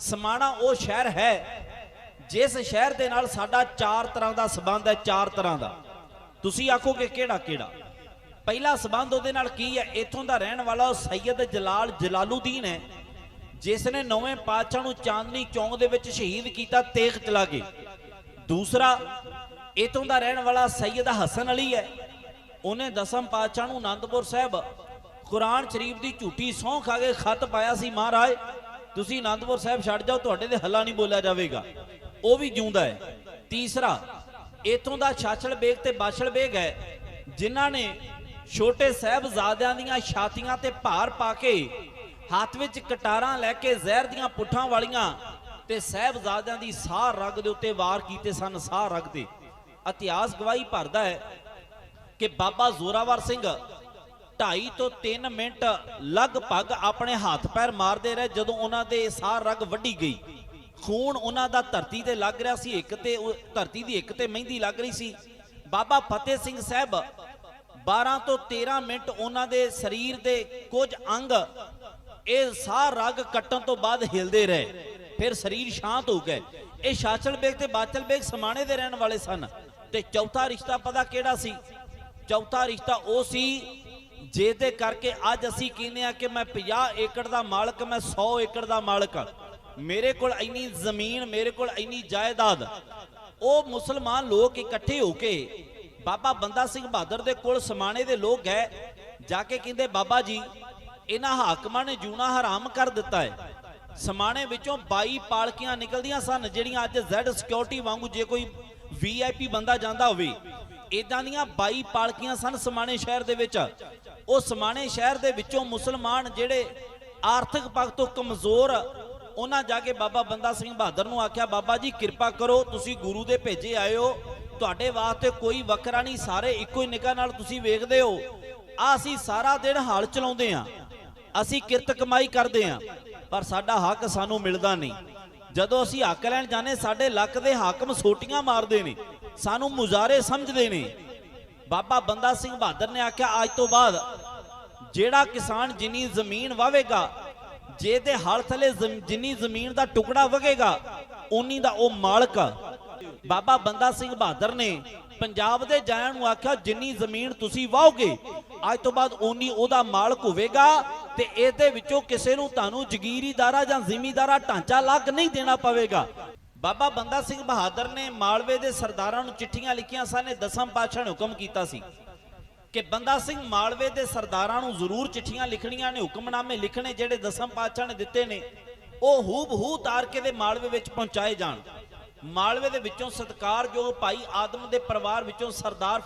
ਸਮਾਣਾ ਉਹ ਸ਼ਹਿਰ ਹੈ, ਜਿਸ ਸ਼ਹਿਰ ਦੇ ਨਾਲ ਸਾਡਾ ਚਾਰ ਤਰ੍ਹਾਂ ਦਾ ਸਬੰਧ ਹੈ, ਚਾਰ ਤਰ੍ਹਾਂ ਦਾ। ਤੁਸੀਂ ਆਖੋਗੇ ਕਿਹੜਾ ਕਿਹੜਾ? ਪਹਿਲਾ ਸਬੰਧ ਉਹਦੇ ਨਾਲ ਕੀ ਹੈ? ਇੱਥੋਂ ਦਾ ਰਹਿਣ ਵਾਲਾ ਉਹ ਸੈਯਦ ਜਲਾਲ ਜਲਾਲੂਦੀਨ ਹੈ, ਜਿਸ ਨੇ ਨੌਵੇਂ ਪਾਤਸ਼ਾਹ ਨੂੰ ਚਾਂਦਨੀ ਚੌਂਕ ਦੇ ਵਿੱਚ ਸ਼ਹੀਦ ਕੀਤਾ, ਤੇਗ ਚਲਾ ਕੇ ਦੂਸਰਾ, ਇਥੋਂ ਦਾ ਰਹਿਣ ਵਾਲਾ ਸੈਯਦ ਹਸਨ ਅਲੀ ਹੈ, ਉਹਨੇ ਦਸਮ ਪਾਤਸ਼ਾਹ ਨੂੰ ਆਨੰਦਪੁਰ ਸਾਹਿਬ, ਕੁਰਾਨ ਸ਼ਰੀਫ ਦੀ ਝੂਠੀ ਸਹੁੰ ਖਾ ਕੇ ਖਤ ਪਾਇਆ ਸੀ ਮਹਾਰਾਜ। ਤੁਸੀਂ ਆਨੰਦਪੁਰ ਸਾਹਿਬ ਛੱਡ ਜਾਓ, ਤੁਹਾਡੇ ਤੇ ਹੱਲਾ ਨਹੀਂ ਬੋਲਿਆ ਜਾਵੇਗਾ। ਉਹ ਵੀ ਜਿਉਂਦਾ ਹੈ। ਤੀਸਰਾ, ਇਥੋਂ ਦਾ ਛਾਛਲ ਬੇਗ ਤੇ ਬਾਛਲ ਬੇਗ ਹੈ, ਜਿਨ੍ਹਾਂ ਨੇ ਛੋਟੇ ਸਾਹਿਬਜ਼ਾਦਿਆਂ ਦੀਆਂ ਛਾਤੀਆਂ ਤੇ ਭਾਰ ਪਾ ਕੇ ਹੱਥ ਵਿੱਚ ਕਟਾਰਾਂ ਲੈ ਕੇ ਜ਼ਹਿਰ ਦੀਆਂ ਪੁੱਠਾਂ ਵਾਲੀਆਂ ਤੇ ਸਾਹਿਬਜ਼ਾਦਿਆਂ ਦੀ ਸਾਹ ਰਗ ਦੇ ਉੱਤੇ ਵਾਰ ਕੀਤੇ ਸਨ ਸਾਹ ਰਗ ਤੇ ਇਤਿਹਾਸ ਗਵਾਹੀ ਭਰਦਾ ਹੈ ਕਿ ਬਾਬਾ ਜ਼ੋਰਾਵਰ ਸਿੰਘ ਢਾਈ ਤੋਂ 3 ਮਿੰਟ ਲਗਭਗ ਆਪਣੇ ਹੱਥ ਪੈਰ ਮਾਰਦੇ ਰਹੇ ਜਦੋਂ ਉਹਨਾਂ ਦੇ ਸਾਰ ਰਗ ਵੱਢੀ ਗਈ। ਖੂਨ ਉਹਨਾਂ ਦਾ ਧਰਤੀ ਤੇ ਲੱਗ ਰਿਹਾ ਸੀ, ਇੱਕ ਤੇ ਧਰਤੀ ਦੀ ਇੱਕ ਤੇ ਮਹਿੰਦੀ ਲੱਗ ਰਹੀ ਸੀ। ਬਾਬਾ ਫਤਿਹ ਸਿੰਘ ਸਾਹਿਬ 12 ਤੋਂ 13 ਮਿੰਟ ਉਹਨਾਂ ਦੇ ਸਰੀਰ ਦੇ ਕੁਝ ਅੰਗ ਇਹ ਸਾਰ ਰਗ ਕੱਟਣ ਤੋਂ ਬਾਅਦ ਹਿਲਦੇ ਰਹੇ। ਫਿਰ ਸਰੀਰ ਸ਼ਾਂਤ ਹੋ ਗਏ। ਇਹ ਸ਼ਾਚਲ ਬੇਗ ਤੇ ਬਾਚਲ ਬੇਗ ਸਮਾਣੇ ਦੇ ਰਹਿਣ ਵਾਲੇ ਸਨ। ਤੇ ਚੌਥਾ ਰਿਸ਼ਤਾ ਪਤਾ ਕਿਹੜਾ ਸੀ? ਚੌਥਾ ਰਿਸ਼ਤਾ ਉਹ ਸੀ ਜਿਹਦੇ ਕਰਕੇ ਅੱਜ ਅਸੀਂ ਕਹਿੰਦੇ ਆ ਕਿ ਮੈਂ 50 ਏਕੜ ਦਾ ਮਾਲਕ, ਮੈਂ 100 ਏਕੜ ਦਾ ਮਾਲਕ ਹਾਂ। ਮੇਰੇ ਕੋਲ ਇੰਨੀ ਜ਼ਮੀਨ, ਮੇਰੇ ਕੋਲ ਇੰਨੀ ਜਾਇਦਾਦ। ਉਹ ਮੁਸਲਮਾਨ ਲੋਕ ਇਕੱਠੇ ਹੋ ਕੇ ਬਾਬਾ ਬੰਦਾ ਸਿੰਘ ਬਹਾਦਰ ਦੇ ਕੋਲ ਸਮਾਣੇ ਦੇ ਲੋਕ ਗਏ ਜਾ ਕੇ ਕਹਿੰਦੇ, ਬਾਬਾ ਜੀ, ਇਹਨਾਂ ਹਾਕਮਾਂ ਨੇ ਜੂਣਾ ਹਰਾਮ ਕਰ ਦਿੱਤਾ ਹੈ। ਸਮਾਣੇ ਵਿੱਚੋਂ 22 ਪਾਲਕੀਆਂ ਨਿਕਲਦੀਆਂ ਸਨ, ਜਿਹੜੀਆਂ ਅੱਜ ਜ਼ੈਡ ਸਿਕਿਉਰਿਟੀ ਵਾਂਗੂ ਜੇ ਕੋਈ ਵੀਆਈਪੀ ਬੰਦਾ ਜਾਂਦਾ ਹੋਵੇ। ਇਦਾਂ ਦੀਆਂ 22 ਪਾਲਕੀਆਂ ਸਨ ਸਮਾਣੇ ਸ਼ਹਿਰ ਦੇ ਵਿੱਚ। ਉਹ ਸਮਾਣੇ ਸ਼ਹਿਰ ਦੇ ਵਿੱਚੋਂ ਮੁਸਲਮਾਨ ਜਿਹੜੇ ਆਰਥਿਕ ਪੱਖ ਤੋਂ ਕਮਜ਼ੋਰ, ਉਹਨਾਂ ਜਾ ਕੇ ਬਾਬਾ ਬੰਦਾ ਸਿੰਘ ਬਹਾਦਰ ਨੂੰ ਆਖਿਆ, ਬਾਬਾ ਜੀ, ਕਿਰਪਾ ਕਰੋ, ਤੁਸੀਂ ਗੁਰੂ ਦੇ ਭੇਜੇ ਆਏ ਹੋ। ਤੁਹਾਡੇ ਵਾਸਤੇ ਕੋਈ ਵੱਖਰਾ ਨਹੀਂ, ਸਾਰੇ ਇੱਕੋ ਹੀ ਨਿਗਾਹ ਨਾਲ ਤੁਸੀਂ ਵੇਖਦੇ ਹੋ। ਆ ਅਸੀਂ ਸਾਰਾ ਦਿਨ ਹਾਲ ਚਲਾਉਂਦੇ ਆ ਅਸੀਂ ਕਿਰਤ ਕਮਾਈ ਕਰਦੇ ਆ ਪਰ ਸਾਡਾ ਹੱਕ ਸਾਨੂੰ ਮਿਲਦਾ ਨਹੀਂ। ਜਦੋਂ ਅਸੀਂ ਹੱਕ ਲੈਣ ਜਾਂਦੇ, ਸਾਡੇ ਲੱਕ ਦੇ ਹਾਕਮ ਸੋਟੀਆਂ ਮਾਰਦੇ ਨੇ। ਸਾਨੂੰ ਮੁਜ਼ਾਰੇ ਸਮਝਦੇ ਨੇ ਬਾਬਾ ਬੰਦਾ ਸਿੰਘ ਬਹਾਦਰ ਨੇ ਆਖਿਆ, ਅੱਜ ਤੋਂ ਬਾਅਦ ਜਿਹੜਾ ਕਿਸਾਨ ਜਿੰਨੀ ਜ਼ਮੀਨ ਵਾਵੇਗਾ ਜੇ ਤੇ ਹਲ ਥਲੇ ਜਿੰਨੀ ਜ਼ਮੀਨ ਦਾ ਟੁਕੜਾ ਵਗੇਗਾ, ਉਨੀ ਦਾ ਉਹ ਮਾਲਕ ਬਾਬਾ ਬੰਦਾ ਸਿੰਘ ਬਹਾਦਰ ਨੇ ਪੰਜਾਬ ਦੇ ਜਾਇਆਂ ਨੂੰ ਆਖਿਆ, ਜਿੰਨੀ ਜ਼ਮੀਨ ਤੁਸੀਂ ਵਾਹੋਗੇ ਅੱਜ ਤੋਂ ਬਾਅਦ ਉਨੀ ਉਹਦਾ ਮਾਲਕ ਹੋਵੇਗਾ ਤੇ ਇਹਦੇ ਵਿੱਚੋਂ ਕਿਸੇ ਨੂੰ ਤੁਹਾਨੂੰ ਜ਼ਗੀਰੀਦਾਰਾ ਜਾਂ ਜ਼ਿਮੀਦਾਰਾ ਢਾਂਚਾ ਲੱਗ ਨਹੀਂ ਦੇਣਾ ਪਵੇਗਾ। ਬਾਬਾ ਬੰਦਾ ਸਿੰਘ ਬਹਾਦਰ ਨੇ ਮਾਲਵੇ ਦੇ ਸਰਦਾਰਾਂ ਨੂੰ ਚਿੱਠੀਆਂ ਲਿਖੀਆਂ ਸਨ, ਇਹ ਦਸਮ ਪਾਤਸ਼ਾਹ ਨੇ ਹੁਕਮ ਕੀਤਾ ਸੀ ਕਿ ਬੰਦਾ ਸਿੰਘ ਮਾਲਵੇ ਦੇ ਸਰਦਾਰਾਂ ਨੂੰ ਜ਼ਰੂਰ ਚਿੱਠੀਆਂ ਲਿਖਣੀਆਂ ਨੇ, ਹੁਕਮਨਾਮੇ ਲਿਖਣੇ ਜਿਹੜੇ ਦਸਮ ਪਾਤਸ਼ਾਹ ਨੇ ਦਿੱਤੇ ਨੇ, ਉਹ ਹੂਬ ਹੂ ਤਾਰ ਕੇ ਦੇ ਮਾਲਵੇ ਵਿੱਚ ਪਹੁੰਚਾਏ ਜਾਣ। ਮਾਲਵੇ ਦੇ ਵਿੱਚੋਂ ਸਤਕਾਰਯੋਗ ਭਾਈ ਆਦਮ ਦੇ ਪਰਿਵਾਰ ਵਿੱਚੋਂ ਸਰਦਾਰ